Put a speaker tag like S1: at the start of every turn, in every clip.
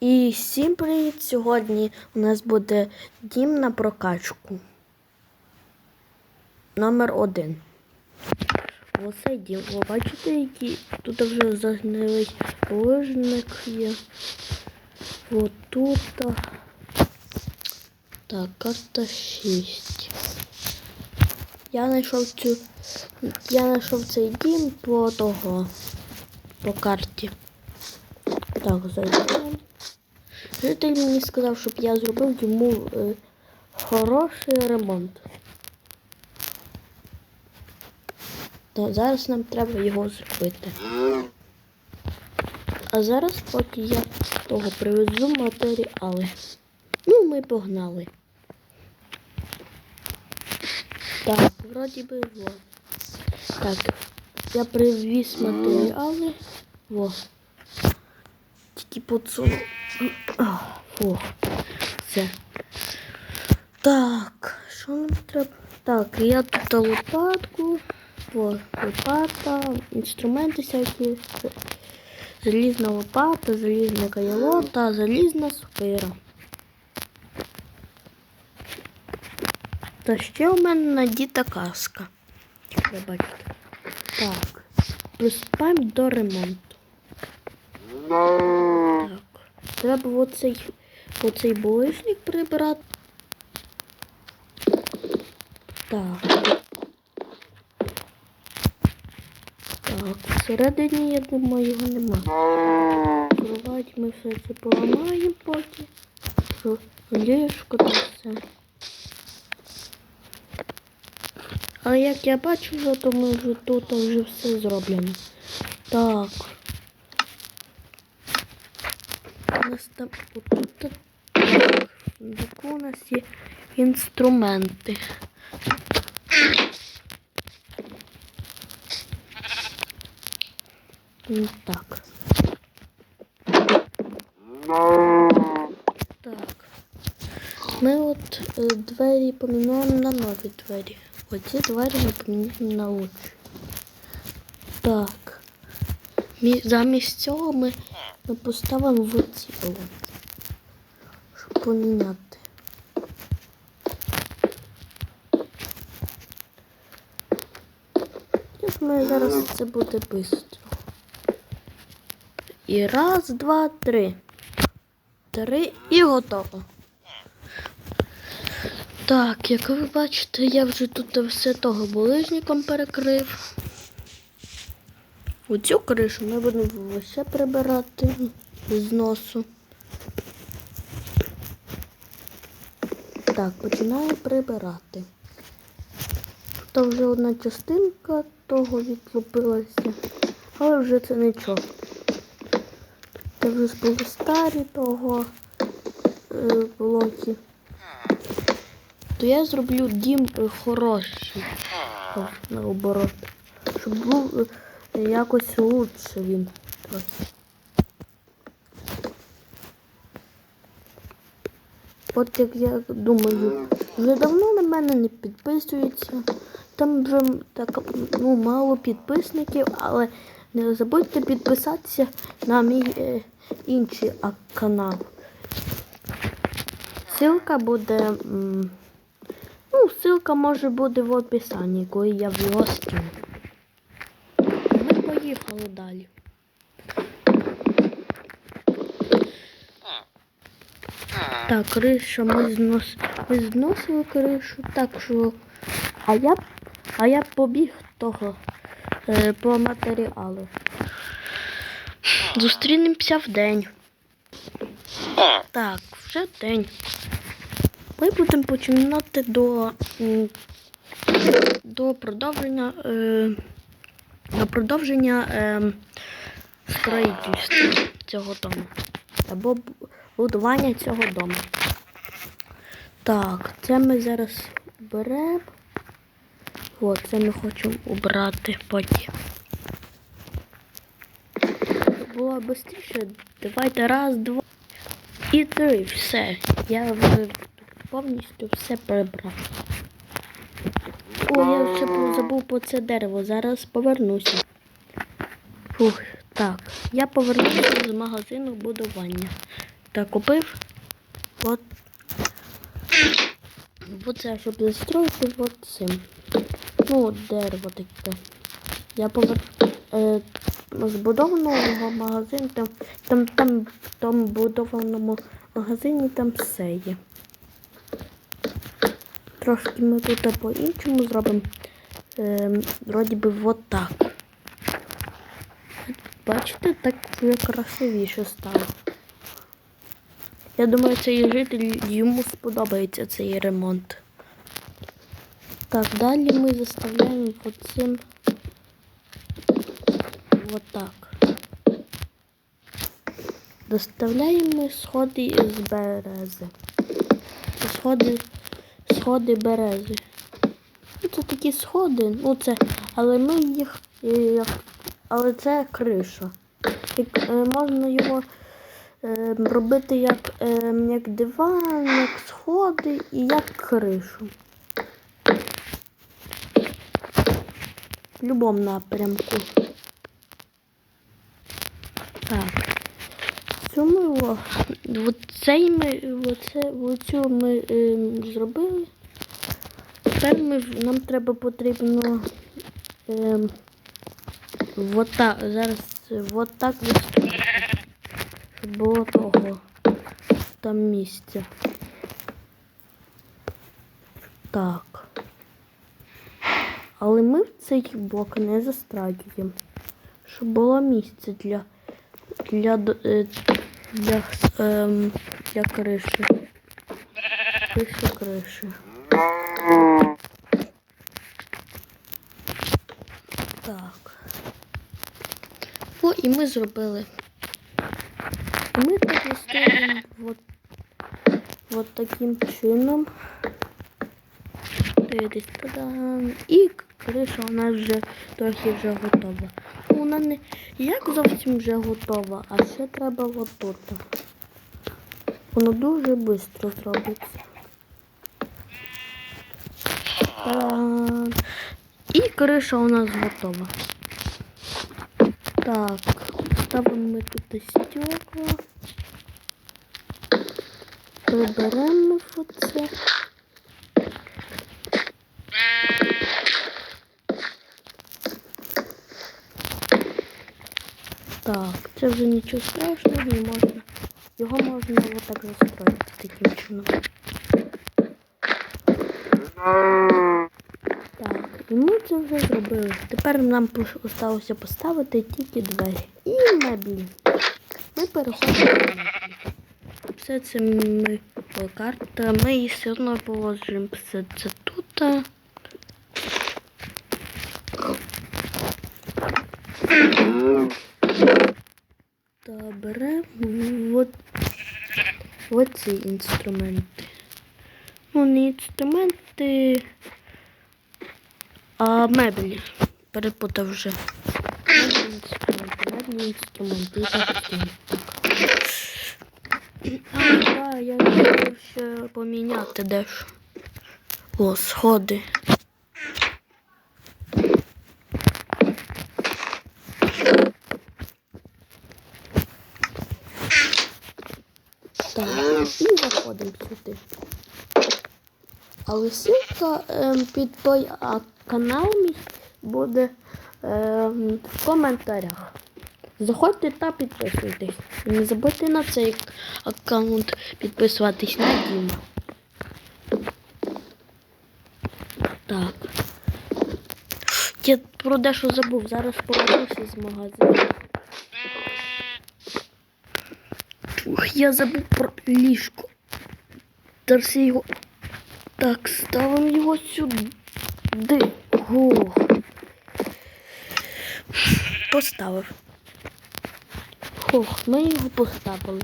S1: І всім привіт! Сьогодні у нас буде дім на прокачку. Номер один. Оце дім. Ви бачите, який тут вже загнилий лижник є. От тут. Так, карта 6. Я знайшов цю. Я знайшов цей дім по того. По карті. Так, зайдемо. Житель мені сказав, щоб я зробив йому е, хороший ремонт. То зараз нам треба його зробити. А зараз, поки я того привезу матеріали. Ну, ми погнали. Так, вроді би во. Так, я привіз матеріали. Во. Тільки подсунув. Фу. Все. Так, що нам треба? Так, я тут лопатку. О, лопата, інструменти всякі. Залізна лопата, залізне каяло та залізна сокира. Та ще у мене надіта каска. Ви бачите. Так. Приступаємо до ремонту. Так. Треба оцей, оцей булишник прибрати. Так. Так, всередині, я думаю, його нема. Кровать ми все це поламаємо поки. Що, Ліжко та все. Але як я бачу, вже, то ми вже тут вже все зроблено. Так. У нас там отут у нас є інструменти. Так. Так. Ми от е, двері поміняємо на нові двері. Оці двері поміняємо на лучші. Так. Мі- Замість цього ми, поставимо в оці от, щоб поміняти. Я думаю, зараз це буде швидко. І раз, два, три. Три і готово. Так, як ви бачите, я вже тут все того булижником перекрив. Оцю кришу ми будемо лише прибирати з носу. Так, починаю прибирати. Тут вже одна частинка того відлупилася, але вже це нічого. Це вже були старі того е, блоки. То я зроблю дім хороший. Наоборот. Щоб був е, якось лучше він. От як я думаю, вже давно на мене не підписуються. Там вже так ну, мало підписників, але не забудьте підписатися на мій е, інший канал. Ссылка буде. Ну, ссылка може бути в описанні, коли я в його скину. Ми поїхали далі. Так, криша, ми, знос... ми зносили кришу, так що. А я, а я побіг того е, по матеріалу. Зустрінемося в день. Так, вже день. Ми будемо починати до, до продовження е, до продовження е, строїтельства цього дому. Або будування цього дому. Так, це ми зараз беремо. О, це ми хочемо убрати потім. Було швидше. Давайте раз, два. І три, все. Я вже повністю все прибрав. О, я ще забув про це дерево. Зараз повернуся. Фух, так. Я повернувся з магазину будування. Та купив от. Оце, щоб застроїти от цим. Ну, от дерево таке. Я повер... Е, збудованого магазину, там, там, там, в тому будованому магазині там все є. Трошки ми тут по-іншому зробимо. Е, вроді би от так. Бачите, так вже красивіше стало. Я думаю, цей житель йому сподобається цей ремонт. Так, далі ми заставляємо оцим вот так. Доставляємо сходи з берези. Сходи, сходи берези. Ну, Це такі сходи, ну це, але ми їх, але це криша. Як, е, можна його е, робити як, е, як диван, як сходи і як кришу. В будь-якому напрямку. Так. Цю ми о, от цей ми, оце, оцю ми е, зробили. Тепер ми, нам треба потрібно е, вот зараз вот щоб було того там місця. Так. Але ми в цей блок не застраюємо, щоб було місце для для, е, для, ем, для криші. Криші, криші. Так. О, і ми зробили. Ми так виставимо от, от таким чином. Дивитесь, та-дам. І криша у нас вже трохи вже готова. Вона не як зовсім вже готова, а ще треба отут. Воно дуже швидко зробиться. І криша у нас готова. Так, ставимо ми тут стекла. Приберемо оце. Так, це вже нічого страшного, не можна. Його можна отак застроїти таким чином. Так, і ми це вже зробили. Тепер нам осталося поставити тільки двері. І меблі. Ми переходимо. Все це ми о, карта. Ми її все одно положимо все це тут. Беремо от, от ці інструменти. Ну, не інструменти, а меблі. Перепутав вже. Меблі інструменти, меблі інструменти. Да, я хотів ще поміняти дещо. О, сходи. Так, і заходимо сюди. Але ссылка ем, під той а, канал мій буде ем, в коментарях. Заходьте та підписуйтесь. Не забудьте на цей аккаунт підписуватись на Діма. Так. Я про дещо забув. Зараз повернуся з магазину. Я забув про ліжко. Зараз я його. Так, ставимо його сюди. Ох. Поставив. Ох, ми його поставили.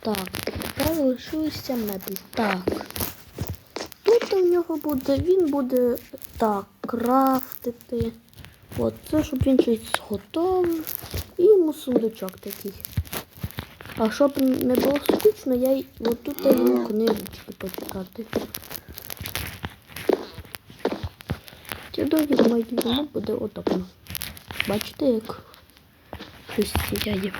S1: Так, тепер лишилися меблі. Так. Тут у нього буде, він буде так, крафтити. От, це щоб він щось зготовив. І йому сундучок такий. А щоб не було скучно, я отут даю книжечки почитати. Довгі моїй дому буде отопно. Бачите, як щось сіяє.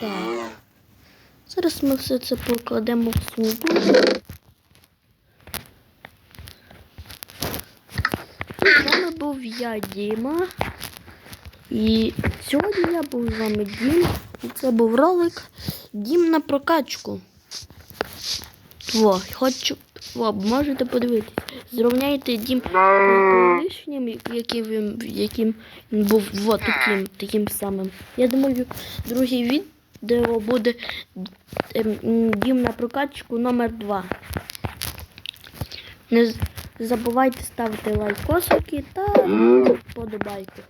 S1: Так. Зараз ми все це покладемо в сумку. З вами був я, Діма. І сьогодні я був з вами Дім. І це був ролик Дім на прокачку. Во, хочу. Во, можете подивитись. Зрівняйте дім колишнім, який він, яким він був во, таким, таким самим. Я думаю, друге відео буде ем, дім на прокачку номер 2. Не забувайте ставити лайкосики та подобайку.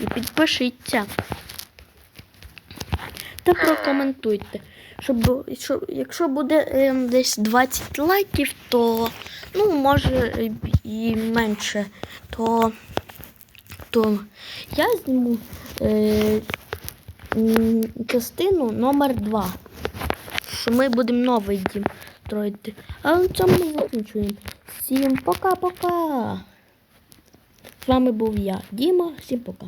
S1: І підпишіться. Та прокоментуйте. Щоб, щоб, якщо буде ем, десь 20 лайків, то ну, може і- менше, то, то я зніму е, частину номер 2. Що ми будемо новий дім строїти. А на цьому ми закінчуємо. Всім пока-пока. З вами був я, Діма. Всім пока.